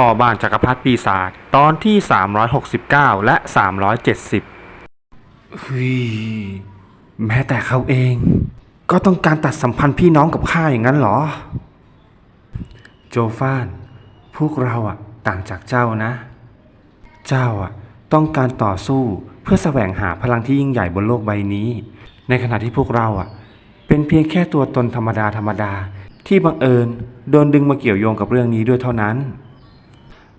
พ่อบ้านจักรพรรดิปีศาจตอนที่ 369 และ 370เฮ้ยแม้แต่เขาเอง ก็ต้องการตัดสัมพันธ์พี่น้องกับข้าอย่างนั้นเหรอ โจฟาน พวกเราอะต่างจากเจ้านะ เจ้าอะต้องการต่อสู้เพื่อแสวงหาพลังที่ยิ่งใหญ่บนโลกใบนี้ ในขณะที่พวกเราอะเป็นเพียงแค่ตัวตนธรรมดาธรรมดาที่บังเอิญโดนดึงมาเกี่ยวโยงกับเรื่องนี้ด้วยเท่านั้น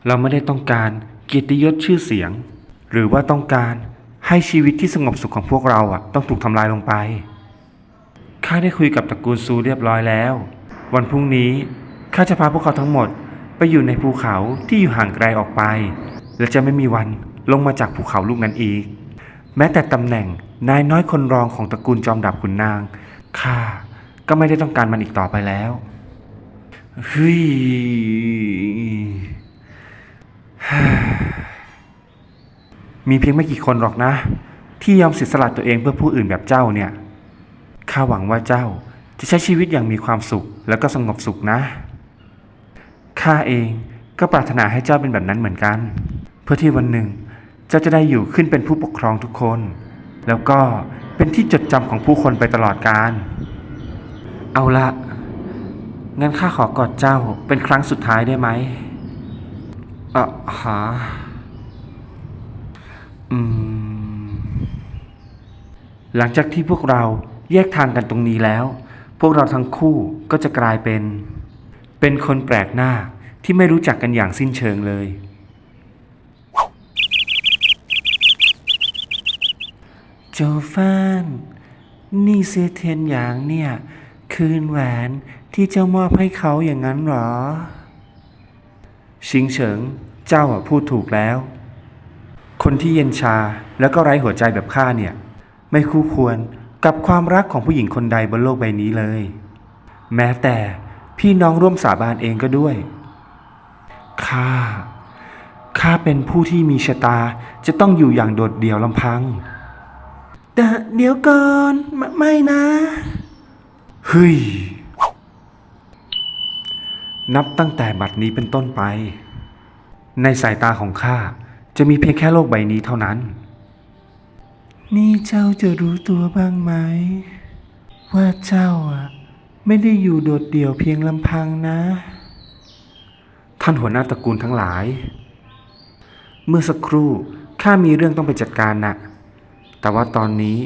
เราไม่ได้ต้องการเกียรติยศชื่อเสียง หรือว่าต้องการให้ชีวิตที่สงบสุขของพวกเราอะต้องถูกทำลายลงไป ข้าได้คุยกับตระกูลซูเรียบร้อยแล้ว วันพรุ่งนี้ข้าจะพาพวกเขาทั้งหมดไปอยู่ในภูเขาที่อยู่ห่างไกลออกไป และจะไม่มีวันลงมาจากภูเขาลูกนั้นอีก แม้แต่ตำแหน่งนายน้อยคนรองของตระกูลจอมดาบขุนนางข้าก็ไม่ได้ต้องการมันอีกต่อไปแล้วเฮ้ย มีเพียงไม่กี่คนหรอกนะ ที่ยอมเสียสละตัวเองเพื่อผู้อื่นแบบเจ้าเนี่ย ข้าหวังว่าเจ้าจะใช้ชีวิตอย่างมีความสุขแล้วก็สงบสุขนะ ข้าเองก็ปรารถนาให้เจ้าเป็นแบบนั้นเหมือนกัน เพื่อที่วันหนึ่งเจ้าจะได้อยู่ขึ้นเป็นผู้ปกครองทุกคน แล้วก็เป็นที่จดจำของผู้คนไปตลอดกาล เอาละงั้นข้าขอกอดเจ้าเป็นครั้งสุดท้ายได้ไหม อ่อหา อืม หลังจากที่พวกเราแยกทางกันตรงนี้แล้ว พวกเราทั้งคู่ก็จะกลายเป็น เป็นคนแปลกหน้าที่ไม่รู้จักกันอย่างสิ้นเชิงเลย โจฟานนี่เซเทียนหยางเนี่ย คืนแหวนที่เจ้ามอบให้เขาอย่างนั้นหรอ ชิงเฉิง เจ้าอะพูดถูกแล้ว คนที่เย็นชาแล้วก็ไร้หัวใจแบบข้าเนี่ย ไม่คู่ควรกับความรักของผู้หญิงคนใดบนโลกใบนี้เลย แม้แต่พี่น้องร่วมสาบานเองก็ด้วย ข้า ข้าเป็นผู้ที่มีชะตาจะต้องอยู่อย่างโดดเดี่ยวลำพัง แต่เดี๋ยวก่อน ไมไม่นะ เฮ้ย นับตั้งแต่บัดนี้เป็นต้นไป ในสายตาของข้าจะมีเพียงแค่โลกใบนี้เท่านั้น นี่เจ้าจะรู้ตัวบ้างไหม ว่าเจ้าอะ ไม่ได้อยู่โดดเดี่ยวเพียงลำพังนะ ท่านหัวหน้าตระกูลทั้งหลาย เมื่อสักครู่ข้ามีเรื่องต้องไปจัดการน่ะ แต่ว่าตอนนี้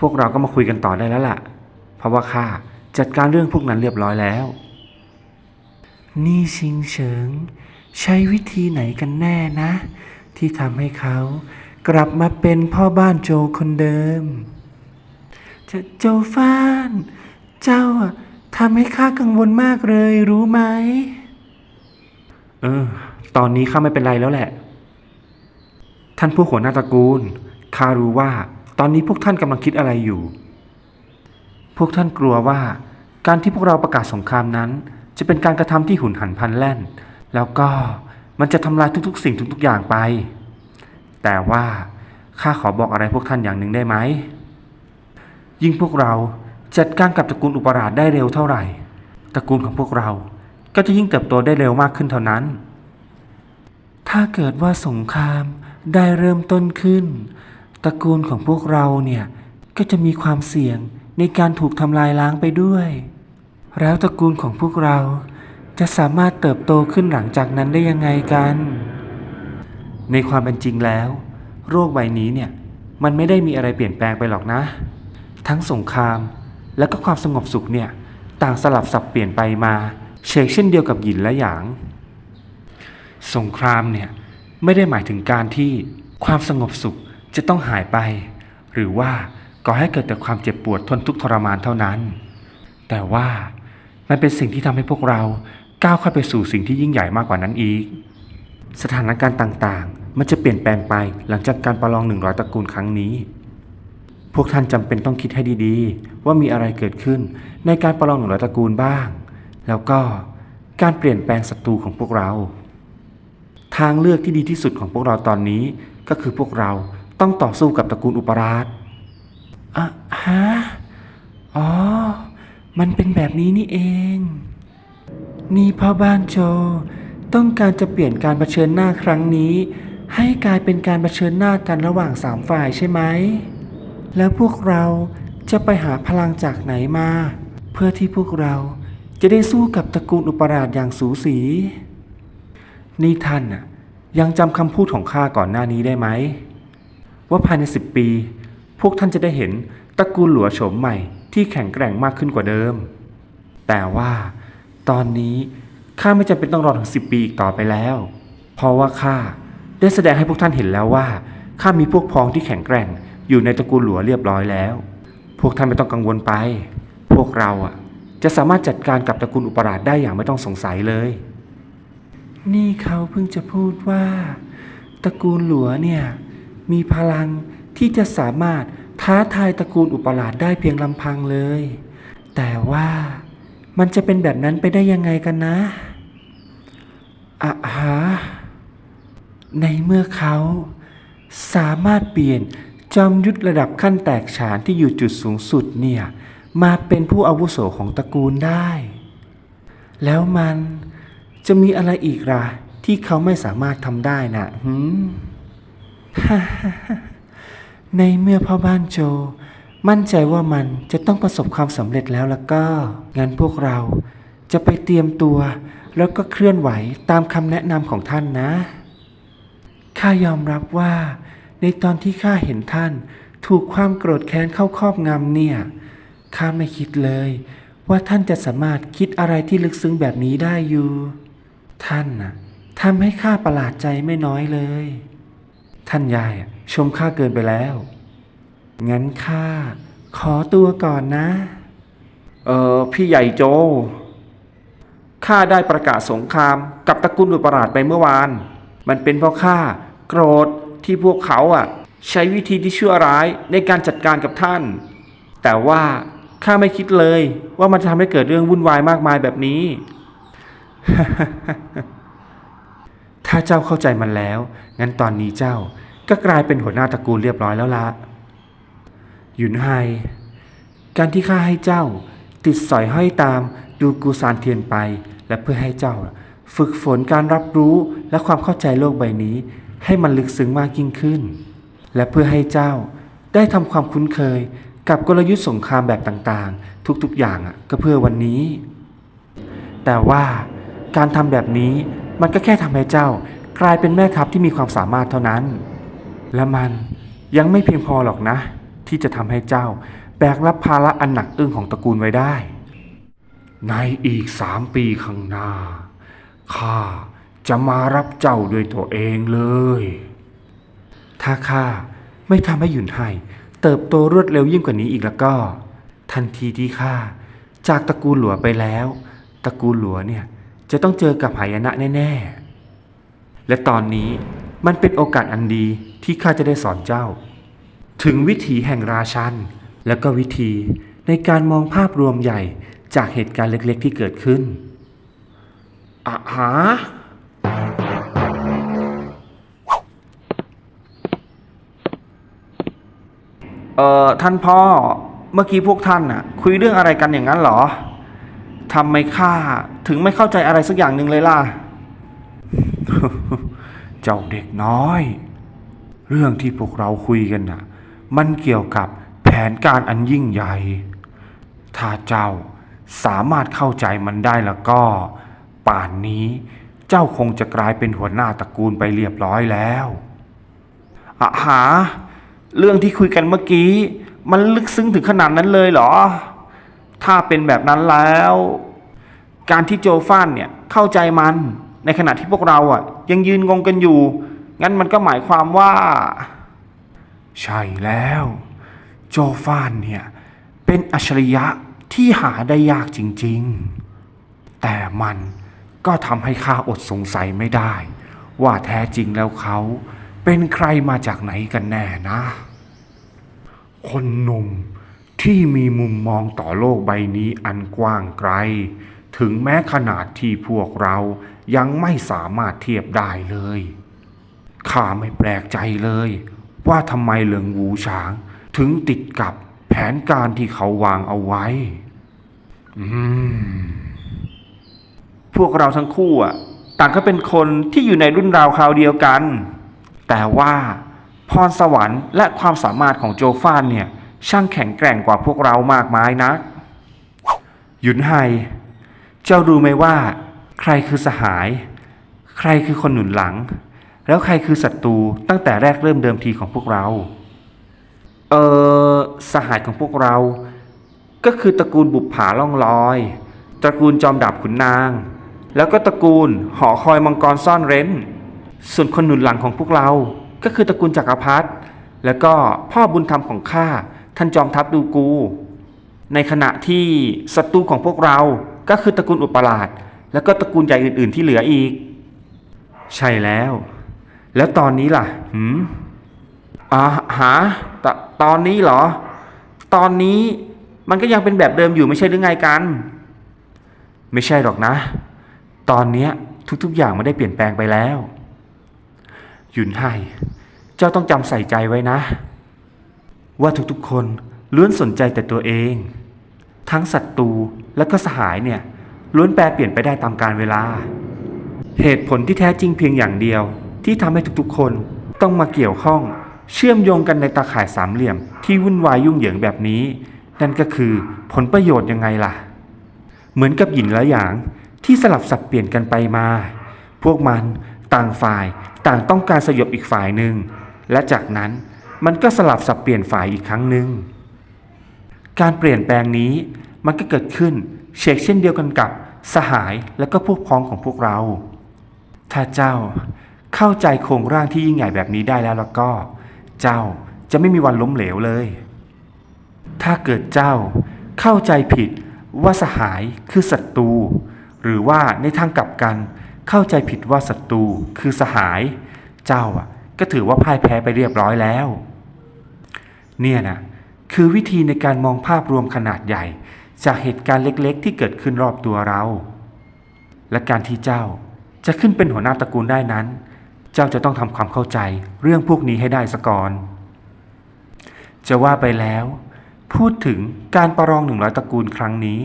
พวกเราก็มาคุยกันต่อได้แล้วล่ะ เพราะว่าข้าจัดการเรื่องพวกนั้นเรียบร้อยแล้ว นี่ชิงเฉิง ใช้วิธีไหนกันแน่นะ ที่ทำให้เขากลับมาเป็นพ่อบ้านโจคนเดิมเจโจฟาน เจ้าทำให้ข้ากังวลมากเลยรู้ไหม เออ ตอนนี้ข้าไม่เป็นไรแล้วแหละ ท่านผู้หัวหน้าตระกูลข้ารู้ว่า ตอนนี้พวกท่านกำลังคิดอะไรอยู่ พวกท่านกลัวว่า การที่พวกเราประกาศสงครามนั้น จะเป็นการกระทำที่หุนหันพันแล่น แล้วก็มันจะทำลายทุกๆ สิ่งทุกๆอย่างไป แต่ว่าข้าขอบอกอะไรพวกท่านอย่างหนึ่งได้ไหม ยิ่งพวกเราจัดการกับตระกูลอุปราชได้เร็วเท่าไหร่ ตระกูลของพวกเราก็จะยิ่งเติบโตได้เร็วมากขึ้นเท่านั้น ถ้าเกิดว่าสงครามได้เริ่มต้นขึ้น ตระกูลของพวกเราเนี่ยก็จะมีความเสี่ยงในการถูกทำลายล้างไปด้วย แล้วตระกูลของพวกเราจะสามารถเติบโตขึ้นหลังจากนั้นได้ยังไงกัน ในความเป็นจริงแล้ว โรคใบนี้เนี่ยมันไม่ได้มีอะไรเปลี่ยนแปลงไปหรอกนะ ทั้งสงครามและก็ความสงบสุขเนี่ยต่างสลับสับเปลี่ยนไปมาเชกเช่นเดียวกับหยินและหยาง สงครามเนี่ยไม่ได้หมายถึงการที่ความสงบสุขจะต้องหายไป หรือว่าก่อให้เกิดแต่ความเจ็บปวดทนทุกข์ทรมานเท่านั้น แต่ว่า มันเป็นสิ่งที่ทำให้พวกเราก้าวเข้าไปสู่สิ่งที่ยิ่งใหญ่มากกว่านั้นอีก สถานการณ์ต่างๆ มันจะเปลี่ยนแปลงไปหลังจากการประลองหนึ่งร้อยตระกูลครั้งนี้ พวกท่านจำเป็นต้องคิดให้ดีๆ ว่ามีอะไรเกิดขึ้นในการประลองหนึ่งร้อยตระกูลบ้าง แล้วก็การเปลี่ยนแปลงศัตรูของพวกเรา ทางเลือกที่ดีที่สุดของพวกเราตอนนี้ก็คือพวกเราต้องต่อสู้กับตระกูลอุปราชอะฮะอ๋อ มันเป็นแบบนี้นี่เอง นี่พ่อบ้านโจต้องการจะเปลี่ยนการรเผชิญหน้าครั้งนี้ ให้กลายเป็นการเผชิญหน้ากันระหว่างสามฝ่ายใช่ไหม แล้วพวกเราจะไปหาพลังจากไหนมา เพื่อที่พวกเราจะได้สู้กับตระกูลอุปราชอย่างสูสี นี่ท่านน่ะยังจำคำพูดของข้าก่อนหน้านี้ได้ไหม ว่าภายในสิบปี พวกท่านจะได้เห็นตระกูลหลัวโฉมใหม่ ที่แข็งแกร่งมากขึ้นกว่าเดิม แต่ว่าตอนนี้ข้าไม่จำเป็นต้องรอถึงสิบปีอีกต่อไปแล้ว เพราะว่าข้าได้แสดงให้พวกท่านเห็นแล้วว่าข้ามีพวกพ้องที่แข็งแกร่ง อยู่ในตระกูลหลัวเรียบร้อยแล้ว พวกท่านไม่ต้องกังวลไป พวกเราอะจะสามารถจัดการกับตระกูลอุปราชได้อย่างไม่ต้องสงสัยเลย นี่เขาเพิ่งจะพูดว่า ตระกูลหลัวเนี่ยมีพลังที่จะสามารถ ท้าทายตระกูลอุปราชได้เพียงลำพังเลย แต่ว่ามันจะเป็นแบบนั้นไปได้ยังไงกันนะอะฮะในเมื่อเขาสามารถเปลี่ยนจอมยุทธระดับขั้นแตกฉานที่อยู่จุดสูงสุดเนี่ย มาเป็นผู้อาวุโสของตระกูลได้ แล้วมันจะมีอะไรอีกล่ะที่เขาไม่สามารถทำได้นะหืม ในเมื่อพ่อบ้านโจ มั่นใจว่ามันจะต้องประสบความสำเร็จแล้วแล้วก็งั้นพวกเราจะไปเตรียมตัว แล้วก็เคลื่อนไหวตามคำแนะนำของท่านนะ ข้ายอมรับว่า ในตอนที่ข้าเห็นท่าน ถูกความโกรธแค้นเข้าครอบงำเนี่ยข้าไม่คิดเลย ว่าท่านจะสามารถคิดอะไรที่ลึกซึ้งแบบนี้ได้อยู่ ท่านน่ะทำให้ข้าประหลาดใจไม่น้อยเลย ท่านยายอะชมข้าเกินไปแล้ว งั้นข้าขอตัวก่อนนะ เออพี่ใหญ่โจ ข้าได้ประกาศสงครามกับตระกูลอุปราชไปเมื่อวาน มันเป็นเพราะข้าโกรธที่พวกเขาอะ ใช้วิธีที่ชั่วร้ายในการจัดการกับท่าน แต่ว่าข้าไม่คิดเลยว่ามันจะทำให้เกิดเรื่องวุ่นวายมากมายแบบนี้ ถ้าเจ้าเข้าใจมันแล้ว งั้นตอนนี้เจ้าก็กลายเป็นหัวหน้าตระกูลเรียบร้อยแล้วละหยุนไฮ การที่ข้าให้เจ้า ติดสอยห้อยตามดูกูซานเทียนไป และเพื่อให้เจ้า ฝึกฝนการรับรู้และความเข้าใจโลกใบนี้ ให้มันลึกซึ้งมากยิ่งขึ้น และเพื่อให้เจ้าได้ทำความคุ้นเคยกับกลยุทธ์สงครามแบบต่างๆ ทุกๆอย่างก็เพื่อวันนี้ แต่ว่า การทำแบบนี้มันก็แค่ทำให้เจ้ากลายเป็นแม่ทัพที่มีความสามารถเท่านั้น และมันยังไม่เพียงพอหรอกนะ ที่จะทำให้เจ้าแบกรับภาระอันหนักอึ้งของตระกูลไว้ได้ ในอีกสามปีข้างหน้าข้าจะมารับเจ้าด้วยตัวเองเลย ถ้าข้าไม่ทำให้หยุนไห่เติบโตรวดเร็วยิ่งกว่านี้อีกแล้วก็ ทันทีที่ข้าจากตระกูลหลัวไปแล้ว ตระกูลหลัวเนี่ย จะต้องเจอกับหายนะแน่ ๆ และตอนนี้มันเป็นโอกาสอันดีที่ข้าจะได้สอนเจ้า ถึงวิถีแห่งราชัน และก็วิธีในการมองภาพรวมใหญ่จากเหตุการณ์เล็กๆ ที่เกิดขึ้นอะหาเอ่อท่านพ่อเมื่อกี้พวกท่านน่ะคุยเรื่องอะไรกันอย่างนั้นเหรอ ทำไมข้าถึงไม่เข้าใจอะไรสักอย่างหนึ่งเลยล่ะ เจ้าเด็กน้อย เรื่องที่พวกเราคุยกันน่ะ มันเกี่ยวกับแผนการอันยิ่งใหญ่ ถ้าเจ้าสามารถเข้าใจมันได้แล้วก็ ป่านนี้เจ้าคงจะกลายเป็นหัวหน้าตระกูลไปเรียบร้อยแล้วอะหา เรื่องที่คุยกันเมื่อกี้ มันลึกซึ้งถึงขนาดนั้นเลยเหรอ ถ้าเป็นแบบนั้นแล้ว การที่โจฟันเนี่ยเข้าใจมันในขณะที่พวกเราอะ ยังยืนงงกันอยู่ งั้นมันก็หมายความว่า ใช่แล้ว โจฟานเนี่ยเป็นอัจฉริยะที่หาได้ยากจริง ๆ แต่มันก็ทำให้ข้าอดสงสัยไม่ได้ ว่าแท้จริงแล้วเขาเป็นใครมาจากไหนกันแน่นะ คนหนุ่ม ที่มีมุมมองต่อโลกใบนี้อันกว้างไกล ถึงแม้ขนาดที่พวกเรายังไม่สามารถเทียบได้เลย ข้าไม่แปลกใจเลย ว่าทำไมเหลิงหูฉาง ถึงติดกับแผนการที่เขาวางเอาไว้อืมพวกเราทั้งคู่อะ ต่างก็เป็นคนที่อยู่ในรุ่นราวคราวเดียวกัน แต่ว่าพรสวรรค์และความสามารถของโจฟานเนี่ย ช่างแข็งแกร่งกว่าพวกเรามากมายนะัก หยุนไฮ เจ้ารู้ไหมว่า ใครคือสหาย ใครคือคนหนุนหลัง แล้วใครคือศัตรูตั้งแต่แรกเริ่มเดิมทีของพวกเรา เออสหายของพวกเรา ก็คือตระกูลบุปผาล่องลอย ตระกูลจอมดาบขุนนาง แล้วก็ตระกูลหอคอยมังกรซ่อนเร้น ส่วนคนหนุนหลังของพวกเรา ก็คือตระกูลจักรพรรดิ แล้วก็พ่อบุญธรรมของข้า ท่านจอมทัพดูกู ในขณะที่ศัตรูของพวกเราก็คือตระกูลอุปราช แล้วก็ตระกูลใหญ่อื่น ๆ ที่เหลืออีก ใช่แล้ว แล้วตอนนี้ล่ะหืมอ่าหาตตอนนี้เหรอ ตอนนี้มันก็ยังเป็นแบบเดิมอยู่ไม่ใช่หรือไงกัน ไม่ใช่หรอกนะ ตอนนี้ทุกๆอย่างไมันได้เปลี่ยนแปลงไปแล้ว หยุนไห่เจ้าต้องจำใส่ใจไว้นะ ว่าทุกๆคนล้วนสนใจแต่ตัวเอง ทั้งศัตรูและก็สหายเนี่ยล้วนแปรเปลี่ยนไปได้ตามกาลเวลา เหตุผลที่แท้จริงเพียงอย่างเดียว ที่ทำให้ทุกๆ คนต้องมาเกี่ยวข้อง เชื่อมโยงกันในตาข่ายสามเหลี่ยม ที่วุ่นวายยุ่งเหยิงแบบนี้ นั่นก็คือผลประโยชน์ยังไงล่ะ เหมือนกับหยินและหยางที่สลับสับเปลี่ยนกันไปมา พวกมันต่างฝ่ายต่างต้องการสยบอีกฝ่ายหนึ่งและจากนั้น มันก็สลับสับเปลี่ยนฝ่ายอีกครั้งหนึ่ง การเปลี่ยนแปลงนี้มันก็เกิดขึ้นเชกเช่นเดียวกันกับสหายและก็พวกพ้องของพวกเรา ถ้าเจ้าเข้าใจโครงร่างที่ยิ่งใหญ่แบบนี้ได้แล้วแล้วก็ เจ้าจะไม่มีวันล้มเหลวเลย ถ้าเกิดเจ้าเข้าใจผิดว่าสหายคือศัตรูหรือว่าในทางกลับกันเข้าใจผิดว่าศัตรูคือสหาย เจ้าอะก็ถือว่าพ่ายแพ้ไปเรียบร้อยแล้ว เนี่ยนะคือวิธีในการมองภาพรวมขนาดใหญ่ จากเหตุการณ์เล็กๆ ที่เกิดขึ้นรอบตัวเรา และการที่เจ้าจะขึ้นเป็นหัวหน้าตระกูลได้นั้น เจ้าจะต้องทำความเข้าใจเรื่องพวกนี้ให้ได้สก่อน จะว่าไปแล้ว พูดถึงการประลองหนึ่งร้อยตระกูลครั้งนี้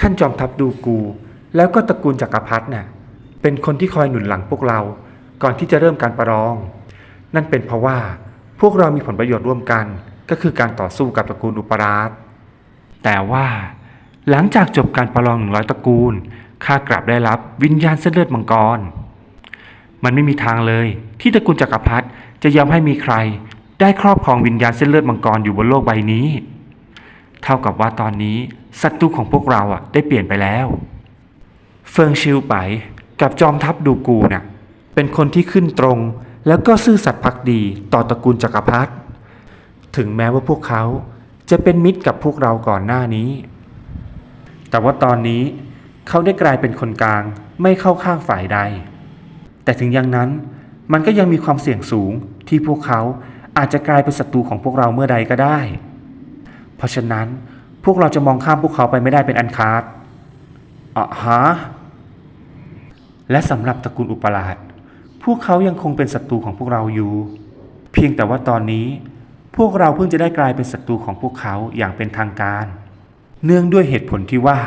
ท่านจอมทัพดูกู แล้วก็ตระกูลจักรพรรดิน่ะเป็นคนที่คอยหนุนหลังพวกเรา ก่อนที่จะเริ่มการประลอง นั่นเป็นเพราะว่า พวกเรามีผลประโยชน์ร่วมกัน ก็คือการต่อสู้กับตระกูลอุปราช แต่ว่าหลังจากจบการประลองหนึ่งร้อยตระกูล ข้ากลับได้รับวิญญาณเส้นเลือดมังกร มันไม่มีทางเลยที่ตระกูลจักรพรรดิจะยอมให้มีใคร ได้ครอบครองวิญญาณเส้นเลือดมังกรอยู่บนโลกใบนี้ เท่ากับว่าตอนนี้ศัตรูของพวกเราอะได้เปลี่ยนไปแล้ว เฟิงชิวไปกับจอมทัพดูกูน่ะ เป็นคนที่ขึ้นตรง แล้วก็ซื่อสัตย์พักดีต่อตระกูลจักรพรรดิถึงแม้ว่าพวกเขาจะเป็นมิตรกับพวกเราก่อนหน้านี้ แต่ว่าตอนนี้เขาได้กลายเป็นคนกลางไม่เข้าข้างฝ่ายใด แต่ถึงอย่างนั้นมันก็ยังมีความเสี่ยงสูงที่พวกเขาอาจจะกลายเป็นศัตรูของพวกเราเมื่อใดก็ได้ เพราะฉะนั้นพวกเราจะมองข้ามพวกเขาไปไม่ได้เป็นอันขาดอะฮะ และสำหรับตระกูลอุปราช พวกเขายังคงเป็นศัตรูของพวกเราอยู่ เพียงแต่ว่าตอนนี้ พวกเราเพิ่งจะได้กลายเป็นศัตรูของพวกเขาอย่างเป็นทางการ เนื่องด้วยเหตุผลที่ว่า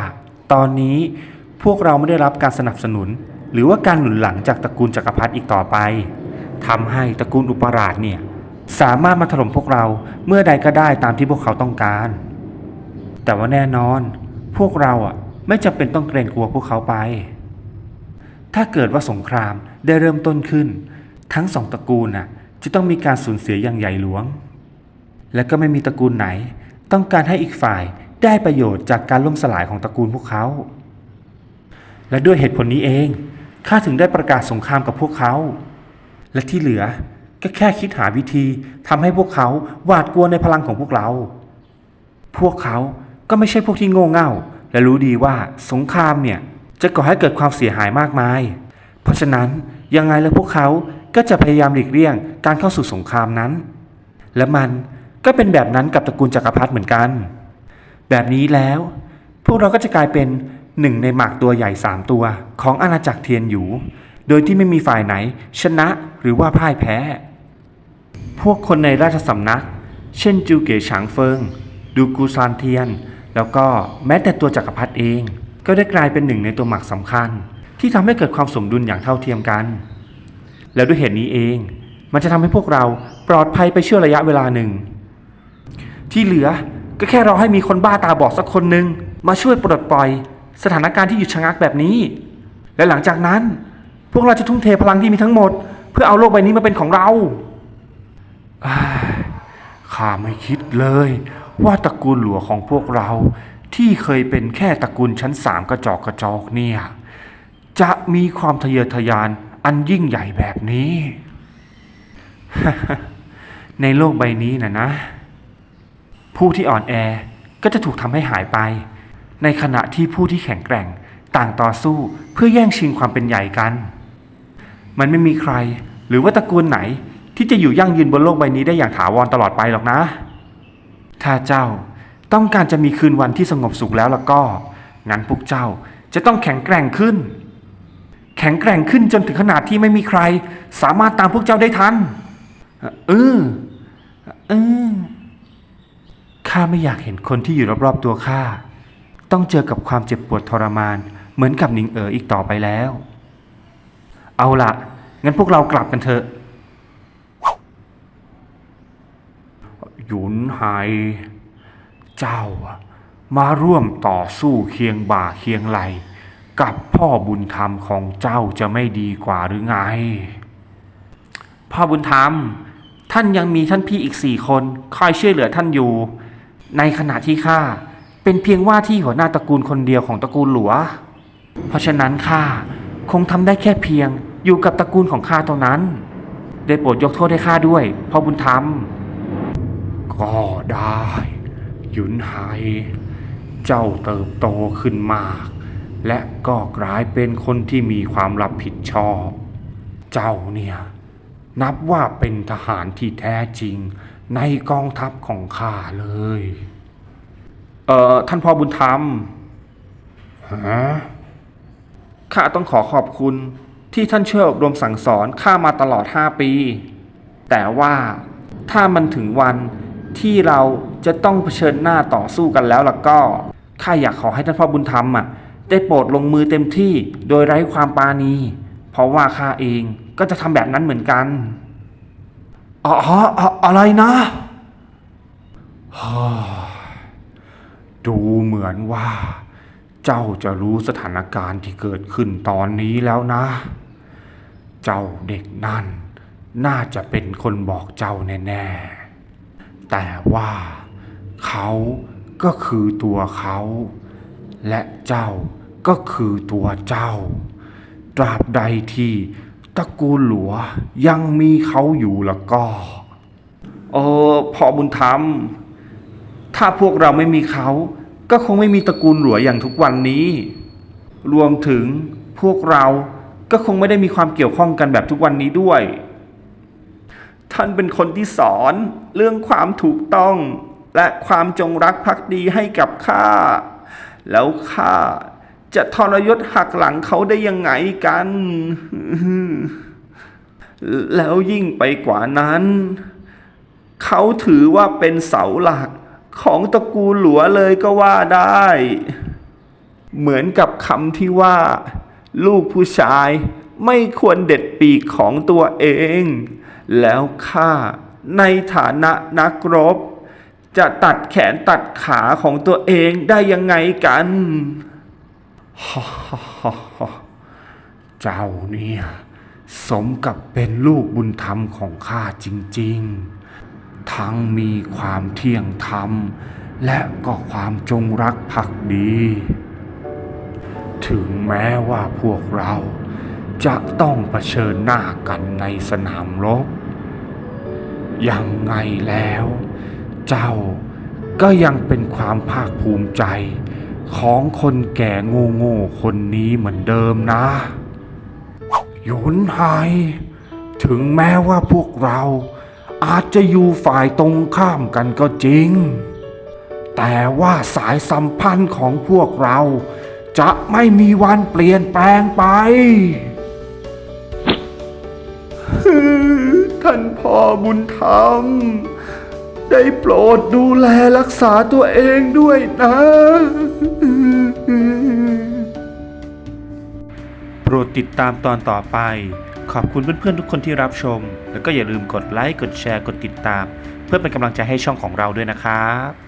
ตอนนี้พวกเราไม่ได้รับการสนับสนุน หรือว่าการหนุนหลังจากตระกูลจักรพรรดิอีกต่อไปทำให้ตระกูลอุปราชเนี่ยสามารถมาถล่มพวกเราเมื่อใดก็ได้ตามที่พวกเขาต้องการ แต่ว่าแน่นอน พวกเราอะไม่จำเป็นต้องเกรงกลัวพวกเขาไป ถ้าเกิดว่าสงคราม ได้เริ่มต้นขึ้น ทั้งสองตระกูลน่ะจะต้องมีการสูญเสียอย่างใหญ่หลวง และก็ไม่มีตระกูลไหน ต้องการให้อีกฝ่ายได้ประโยชน์จากการล่มสลายของตระกูลพวกเขา และด้วยเหตุผลนี้เองข้าถึงได้ประกาศสงครามกับพวกเขา และที่เหลือก็แค่คิดหาวิธีทำให้พวกเขาหวาดกลัวในพลังของพวกเรา พวกเขาก็ไม่ใช่พวกที่โง่เง่า และรู้ดีว่าสงครามเนี่ยจะก่อให้เกิดความเสียหายมากมาย เพราะฉะนั้น ยังไงแล้วพวกเขาก็จะพยายามหลีกเลี่ยงการเข้าสู่สงครามนั้น และมันก็เป็นแบบนั้นกับตระกูลจักรพรรดิเหมือนกัน แบบนี้แล้ว พวกเราก็จะกลายเป็นหนึ่งในหมากตัวใหญ่สามตัวของอาณาจักรเทียนหยูโดยที่ไม่มีฝ่ายไหน ชนะหรือว่าพ่ายแพ้ พวกคนในราชสำนัก เช่นจูเก๋ฉางเฟิง ดูกูซานเทียน แล้วก็แม้แต่ตัวจักรพรรดิเอง ก็ได้กลายเป็นหนึ่งในตัวหมากสำคัญ ที่ทำให้เกิดความสมดุลอย่างเท่าเทียมกัน แล้วด้วยเหตุนี้เอง มันจะทำให้พวกเราปลอดภัยไปเชั่วระยะเวลาหนึ่ง ที่เหลือก็แค่รอให้มีคนบ้าตาบอดสักคนหนึ่งมาช่วยปลดปล่อย สถานการณ์ที่หยุดชะงักแบบนี้ และหลังจากนั้น พวกเราจะทุ่มเทพลังที่มีทั้งหมด เพื่อเอาโลกใบนี้มาเป็นของเราข้าไม่คิดเลย ว่าตระกูลหลวงของพวกเราที่เคยเป็นแค่ตระกูลชั้นสามกระจอกกระจอกเนี่ย จะมีความทะเยอทะยานอันยิ่งใหญ่แบบนี้ ในโลกใบนี้นะนะ ผู้ที่อ่อนแอก็จะถูกทำให้หายไป ในขณะที่ผู้ที่แข็งแกร่งต่างต่อสู้เพื่อแย่งชิงความเป็นใหญ่กัน มันไม่มีใครหรือว่าตระกูลไหนที่จะอยู่ยั่งยืนบนโลกใบนี้ได้อย่างถาวรตลอดไปหรอกนะ ถ้าเจ้าต้องการจะมีคืนวันที่สงบสุขแล้วล่ะก็ งั้นพวกเจ้าจะต้องแข็งแกร่งขึ้น แข็งแกร่งขึ้นจนถึงขนาดที่ไม่มีใคร สามารถตามพวกเจ้าได้ทัน เออ เออ ข้าไม่อยากเห็นคนที่อยู่รอบๆตัวข้าต้องเจอกับความเจ็บปวดทรมาน เหมือนกับหนิงเอ๋ออีกต่อไปแล้ว เอาละงั้นพวกเรากลับกันเถอะหยุนไฮเจ้ามาร่วมต่อสู้เคียงบ่าเคียงไหล กับพ่อบุญธรรมของเจ้าจะไม่ดีกว่าหรือไง พ่อบุญธรรม ท่านยังมีท่านพี่อีกสี่คน คอยช่วยเหลือท่านอยู่ ในขณะที่ข้าเป็นเพียงว่าที่หัวหน้าตระกูลคนเดียวของตระกูลหลัว เพราะฉะนั้นข้าคงทำได้แค่เพียงอยู่กับตระกูลของข้าเท่านั้น ได้โปรดยกโทษให้ข้าด้วยพ่อบุญธรรม ก็ได้หยุนไฮเจ้าเติบโตขึ้นมาก และก็กลายเป็นคนที่มีความรับผิดชอบ เจ้าเนี่ยนับว่าเป็นทหารที่แท้จริงในกองทัพของข้าเลย เอ่อท่านพ่อบุญธรรมฮะข้าต้องขอขอบคุณที่ท่านช่วยอบรมสั่งสอนข้ามาตลอดห้าปี แต่ว่าถ้ามันถึงวันที่เราจะต้องเผชิญหน้าต่อสู้กันแล้วล่ะก็ข้าอยากขอให้ท่านพ่อบุญธรรมอะ ได้โปรดลงมือเต็มที่โดยไร้ความปราณี เพราะว่าข้าเองก็จะทำแบบนั้นเหมือนกันอ๋ออะอะไรนะฮ่าดูเหมือนว่า เจ้าจะรู้สถานการณ์ที่เกิดขึ้นตอนนี้แล้วนะ เจ้าเด็กนั่น น่าจะเป็นคนบอกเจ้าแน่ๆแต่ว่าเขาก็คือตัวเขา และเจ้าก็คือตัวเจ้า ตราบใดที่ตระกูลหลัวยังมีเขาอยู่ล้วก็ เออพ่อบุญธรรม ถ้าพวกเราไม่มีเขา ก็คงไม่มีตระกูลหลัวอย่างทุกวันนี้ รวมถึงพวกเราก็คงไม่ได้มีความเกี่ยวข้องกันแบบทุกวันนี้ด้วย ท่านเป็นคนที่สอนเรื่องความถูกต้องและความจงรักภักดีให้กับข้า แล้วข้าจะทรยศหักหลังเขาได้ยังไงกัน แล้วยิ่งไปกว่านั้น เขาถือว่าเป็นเสาหลักของตระกูลหลัวเลยก็ว่าได้ เหมือนกับคำที่ว่า ลูกผู้ชายไม่ควรเด็ดปีกของตัวเอง แล้วข้าในฐานะนักรบ จะตัดแขนตัดขาของตัวเองได้ยังไงกันฮ่าฮ่าฮ่าเจ้าเนี่ยสมกับเป็นลูกบุญธรรมของข้าจริง ๆ ทั้งมีความเที่ยงธรรม และก็ความจงรักภักดี ถึงแม้ว่าพวกเราจะต้องเผชิญหน้ากันในสนามรบ ยังไงแล้ว เจ้า ก็ยังเป็นความภาคภูมิใจ ของคนแก่โง่โง่ๆคนนี้เหมือนเดิมนะหยุนไฮถึงแม้ว่าพวกเราอาจจะอยู่ฝ่ายตรงข้ามกันก็จริง แต่ว่าสายสัมพันธ์ของพวกเรา จะไม่มีวันเปลี่ยนแปลงไป ท่านพ่อบุญธรรม ได้โปรดดูแลรักษาตัวเองด้วยนะ โปรดติดตามตอนต่อไป ขอบคุณเพื่อนๆทุกคนที่รับชม แล้วก็อย่าลืมกดไลค์ กดแชร์ กดติดตาม เพื่อเป็นกำลังใจให้ช่องของเราด้วยนะครับ